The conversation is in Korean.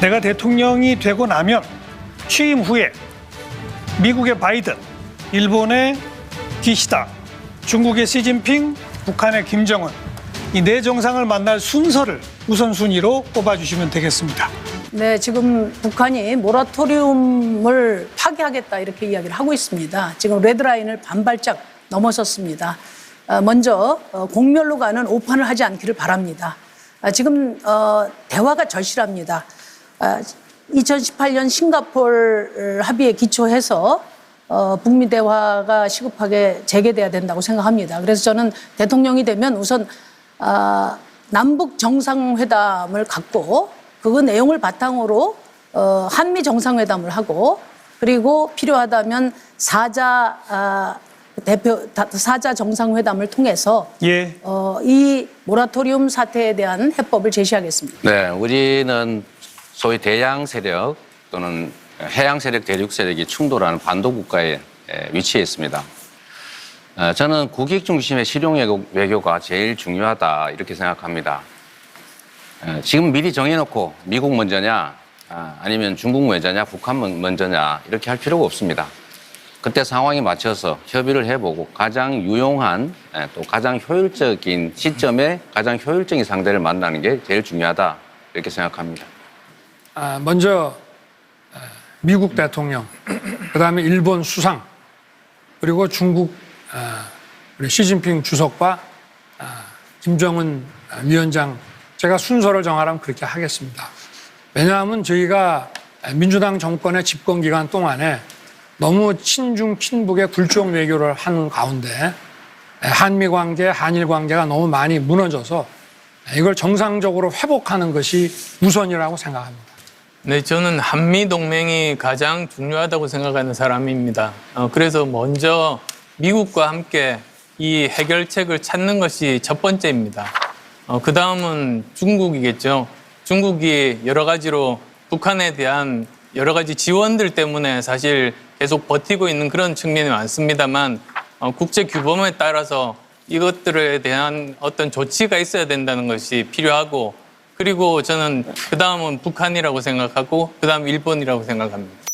내가 대통령이 되고 나면 취임 후에 미국의 바이든, 일본의 기시다, 중국의 시진핑, 북한의 김정은 이 네 정상을 만날 순서를 우선순위로 꼽아주시면 되겠습니다. 네, 지금 북한이 모라토리움을 파기하겠다 이렇게 이야기를 하고 있습니다. 지금 레드라인을 반발짝 넘어섰습니다. 어, 먼저 어, 공멸로 가는 오판을 하지 않기를 바랍니다. 아, 지금 어, 대화가 절실합니다. 아, 2018년 싱가폴 합의에 기초해서 어, 북미 대화가 시급하게 재개돼야 된다고 생각합니다. 그래서 저는 대통령이 되면 우선 아, 남북 정상회담을 갖고 그 내용을 바탕으로 어, 한미 정상회담을 하고 그리고 필요하다면 사자 아, 대표 다- 사자 정상회담을 통해서 예, 어, 이 모라토리움 사태에 대한 해법을 제시하겠습니다. 네, 우리는 소위 대양 세력 또는 해양 세력, 대륙 세력이 충돌하는 반도 국가에 에, 위치해 있습니다. 어, 저는 국익 중심의 실용 외교- 외교가 제일 중요하다 이렇게 생각합니다. 어, 지금 미리 정해놓고 미국 먼저냐 아, 아니면 중국 먼저냐 북한 먼- 먼저냐 이렇게 할 필요가 없습니다. 그때 상황에 맞춰서 협의를 해보고 가장 유용한 에, 또 가장 효율적인 시점에 가장 효율적인 상대를 만나는 게 제일 중요하다 이렇게 생각합니다. 아, 먼저 아, 미국 대통령, 그 다음에 일본 수상, 그리고 중국 아, 우리 시진핑 주석과 아, 김정은 아, 위원장 제가 순서를 정하라면 그렇게 하겠습니다. 왜냐하면 저희가 민주당 정권의 집권 기간 동안에 너무 친중 친북의 굴종 외교를 하는 가운데 한미 관계, 한일 관계가 너무 많이 무너져서 이걸 정상적으로 회복하는 것이 우선이라고 생각합니다. 네, 저는 한미 동맹이 가장 중요하다고 생각하는 사람입니다. 어, 그래서 먼저 미국과 함께 이 해결책을 찾는 것이 첫 번째입니다. 어, 그 다음은 중국이겠죠. 중국이 여러 가지로 북한에 대한 여러 가지 지원들 때문에 사실 계속 버티고 있는 그런 측면이 많습니다만 어, 국제 규범에 따라서 이것들에 대한 어떤 조치가 있어야 된다는 것이 필요하고 그리고 저는 그 다음은 북한이라고 생각하고 그 다음 일본이라고 생각합니다.